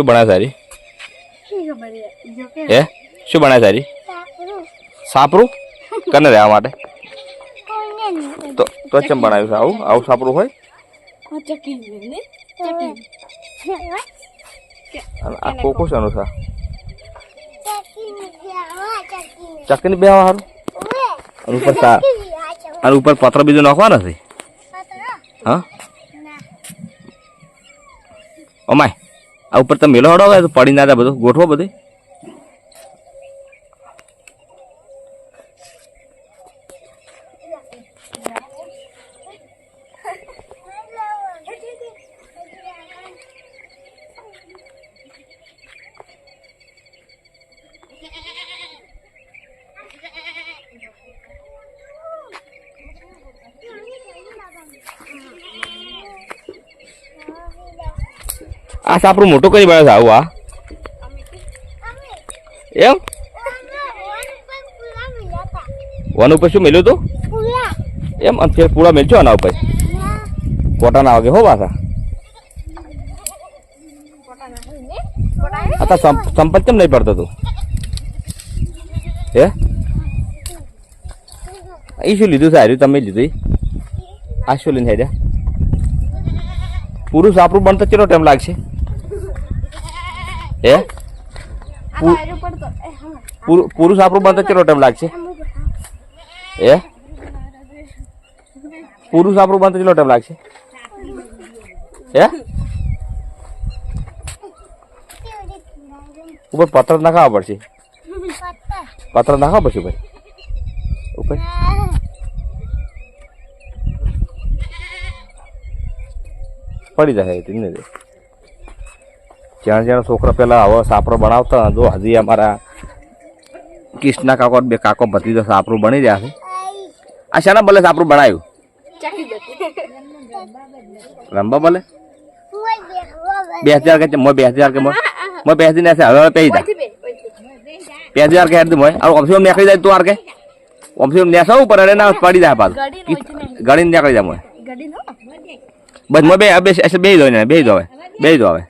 શું બનાવે સારી? હે? શું બનાવે સારી? સાપરું? કને રહેવા માટે? તો તો ચમ બનાવ્યું છે? આવું આવું સાપરું હોય? આ કોકો છે? અનુસાર ચકની. બે સારું અને ઉપર અને ઉપર પત્ર બીજું નાખવા નથી હા? અમાય આ ઉપર તમે મેલો હડો પડી ના બધું. ગોઠવો બધું. આ સાપરું મોટું કરી બનાવે આવું, આ. એમ? વન ઉપર શું મેલ્યું તું? એમ? અને ફેર પૂરા મેલજો આના ઉપર. કોટાના વાગે હો પાછા. આ તો સંપત કેમ નહીં પડતો તું? હે? એ શું લીધું હાર્યું તમે લીધું આ શું લઈને હેડ્યા પૂરું સાપરું બનતા કેટલો ટાઈમ લાગશે? હે? પુરુષ આપણું બનતા કેટલો ટાઈમ લાગશે? હે? પુરુષ આપણું બનતા કેટલો ટાઈમ લાગશે? હે? ઉપર પત્ર નાખાવા પડશે. પત્ર નાખવા પડશે ભાઈ ઉપર? પડી જાય એ ને જ્યાં જ્યાં છોકરા પેલા હવે સાપરો બનાવતા જો હજી અમારા કિષ્ના કાકો ને બે કાકો ભતીજો સાપરું બની રહ્યા છે આ શાના ભલે સાપરું બનાવ્યું રંબા ભલે બે હજાર કે મોય બે હજાર કે મોય મોય બે હજાર ને હવે હવે પૈ જા બે હજાર કે હેડ મોય આ ઓમસી ઓમ નીકળી જાય તું આર કે ઓમસી ઓમ નેસા ઉપર અરે ના પડી જાય પાછું ગળી નીકળી જાય મોય બસ મોય બે બે બે દો ને બે દો હવે બે દો હવે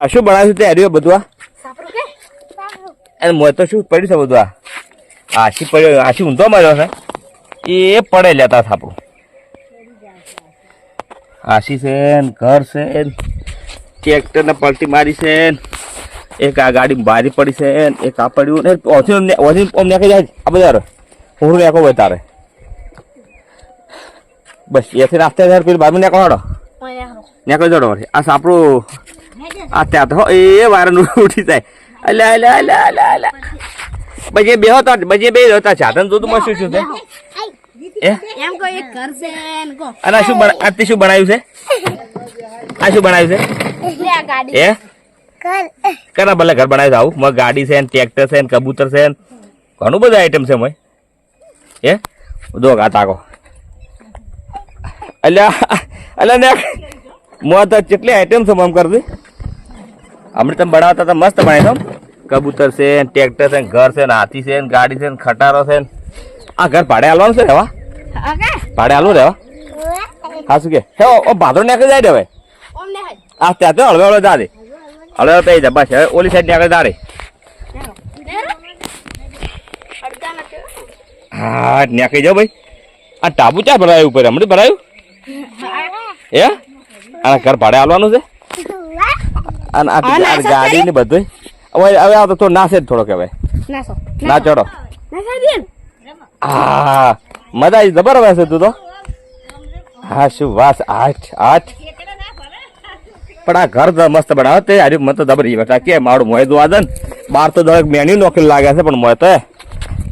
આ શું બનાવ્યું તે હાર્યું બધું આ? અને મોય તો શું પડ્યું છે બધું આ? આશી પડ્યો આશી ઊંધો માર્યો છે. એ પડે લેતા સાપરું આશી છે ને ઘર છે ને ટ્રેક્ટર ને પલટી મારી છે ને એક આ ગાડી બારી પડી છે ને એક આ પડ્યું ને ઓછી ઓછી અમને નાખી જાય આ બધા હું હોય તારે બસ એથી રાસ્તે થાય પેલી બાજુ નાખો હાડો નાખો જડો આ સાપડું. આ ત્યાં તો એ વારન ઉઠી જાય. અલે અલે અલે અલે અલે બજે બે હતા બજે બે હતા. સાધન જોતું માં શું શું છે? એમ કો એક ઘર છે ને કો અને શું બના આ તે શું બનાવ્યું છે? આ શું બનાવ્યું છે? લે આ ગાડી. એ કના ભલે ઘર બનાવ્યું છે આવું. મગ ગાડી છે ને ટ્રેક્ટર છે ને કબૂતર છે ને ઘણું બધું આઈટમ છે મય. એ દો આ તાકો. અલ્યા અલ્યા ને મો તો કેટલી આઈટમ છે મમ કરતી હમણાં તમે બનાવતા હતા મસ્ત બનાવી દો કબૂતર છે ટ્રેક્ટર છે ઘર છે હાથી છે ગાડી છે ખટારો છે આ ઘર ભાડે હાલવાનું છે રેવા ભાડે હાલવું રેવા હા શું કે હે ઓ- ભાદરો નાખી જાય હવે આ ત્યાં તો હળવે હળવે દાદે હળવે પઈ જા બસ હવે ઓલી સાઈડ આગળ દાડે હા નાખી જાઓ ભાઈ આ ટાબુ ચા ભરાયું ઉપર હમણાં ભરાયું એ આ ઘર ભાડે આવવાનું છે? અને આ ગાડી ને બધું હવે હવે આ તો નાસે જ થોડો કહેવાય નાસો. ના ચડો. હા મજા આવી જબર આવે છે તું. તો હા શું વાસ આઠ આઠ. પણ આ ઘર મસ્ત બનાવે. તે હારી મત દબરી બેઠા કે મારું મોય દો આદન બાર તો દરેક મેન્યુ નોકરી લાગે છે પણ મોય તો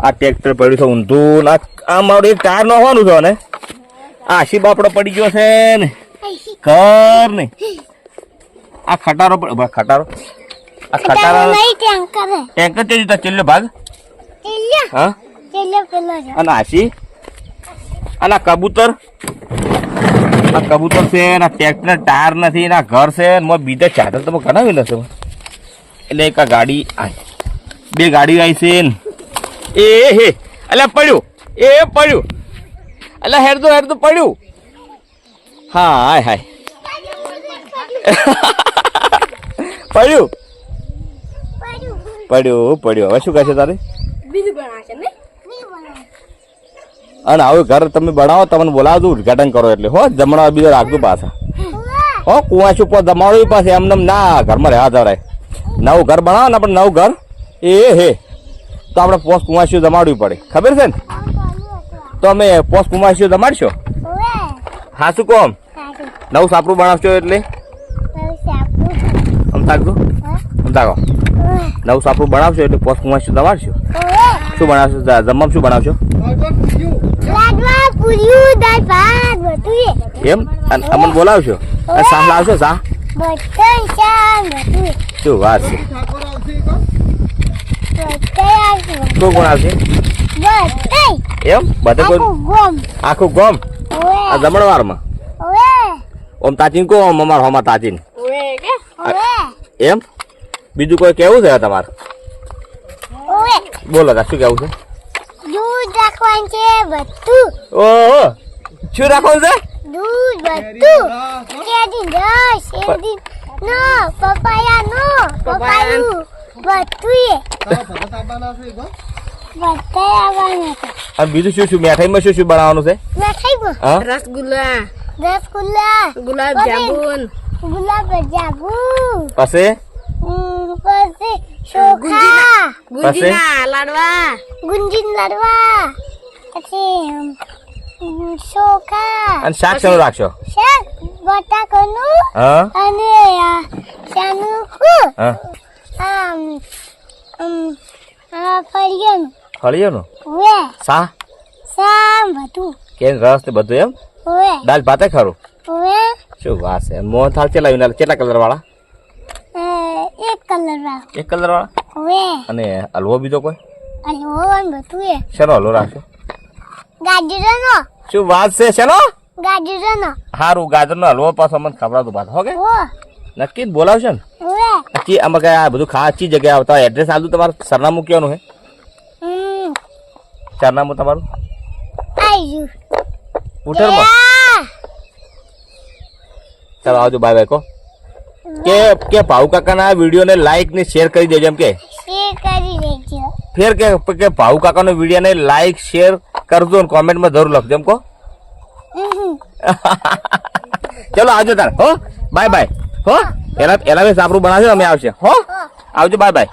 આ ટ્રેક્ટર પડ્યું છે ઊંધું ના આ મારું એક ટાયર નોખવાનું છે ને આશી બાપડો પડી ગયો છે ને. કર ને. આ ખટારો પણ ખટારો. આ ખટારો ટેન્કર તે જીતા ચેલ્લો ભાગ. હા. અને આશી અને આ કબૂતર. આ કબૂતર છે ને આ ટ્રેક્ટર ટાયર નથી ને આ ઘર છે ને મેં બીજા ચાદર તો કઢાવી લેશો એટલે એક આ ગાડી આ બે ગાડી આવી છે ને. એ હે એટલે પડ્યું. એ પડ્યું. એટલે હેરતું હેરતું પડ્યું. હા હાય હાય. પડ્યું? પડ્યું પડ્યું. હવે શું કહે છે તારે? અને આવું ઘર તમે બનાવો તમને બોલાવજો ઉદઘાટન કરો એટલે. હો જમણા બીજો રાખજો પાછા. હો કુવાશું પર જમાડો પાસે એમને એમ ના ઘરમાં રહેવા જવરાય નવું ઘર બનાવો ને આપણે નવું ઘર. એ હે. તો આપણે પોસ્ટ કુવાસીઓ જમાડવી પડે. ખબર છે ને? તો અમે પોસ કુવાસીઓ જમાડશો હા શું કહો નવું સાપરું બનાવશો એટલે? આમ થાકો. નવું સાપરું બનાવશો એટલે પોસ કુવાસીઓ જમાડશો શું બનાવશો? જમવામાં શું બનાવશો? એમ? અમને બોલાવશો? સાહ લાવશો સા? શું વાત છે? કોણ આવશે? એમ? બધે આખું ગોમ. આ જમણવારમાં ઓમ તાચીન કો ઓમ અમાર હોમાં તાચીન. એમ? બીજું કોઈ કેવું છે તમારે? બોલો તા શું કેવું છે? દૂધ રાખવાનું છે બધું. ઓહો. શું રાખવાનું છે? દૂધ બધું. કેદી રસ શેરડી નો પપાયા નો પપાયું બધું બધા આવવાનું છે અને બીજું શું શું? મીઠાઈમાં શું શું બનાવવાનું છે? મેં ખાઈ હા? રસગુલ્લા. રસગુલ્લા. ગુલાબ જાંબુ ગુલાબ જાંબુ. પછી? પછી ચોખા. ગુંજીના લાડવા. ગુંજીન લાડવા. પછી ચોખા. અને શાક શેનું રાખશો? શાક બટાકાનું અને આ શાનું? આમ આ ફળિયાનું? વે શાહ સામ બધું. કે રસ ને બધું એમ? વે દાલ ભાતે ખરું? વે શું વાત છે? મોહન થાળ ચલાવી ના કેટલા કલર વાળા એક કલર વાળા એક કલર વાળા વે અને હલવો બીજો કોઈ? હલવો ને બધું એ. શેનો હલવો રાખશો? ગાજરનો. શું વાત છે? શેનો? ગાજરનો. હારું ગાજરનો હલવો પાછો મને ખવડાવતું બાદ હો ઓ. નક્કી જ બોલાવશો ને? આમાં કઈ આ બધું ખાસ ચી જગ્યાએ આવતા એડ્રેસ આપજો તમારું સરનામું કહેવાનું હે? સરનામું તમારું? આયુ ઉઠરમાં ચાલો આવજો બાય બાય કો કે કે ભાવ કાકાના વિડીયોને લાઈક ને શેર કરી દેજો એમ કે? શેર કરી દેજો. ફેર કે કે ભાઉ કાકાનો વિડીયોને લાઈક શેર કરજો ને કોમેન્ટમાં જરૂર લખજો એમ કો. ચલો આવજો તાર હો. બાય બાય હો. એના એના બે સાપરું બનાવજો અમે આવશે. હો. આવજો બાય બાય.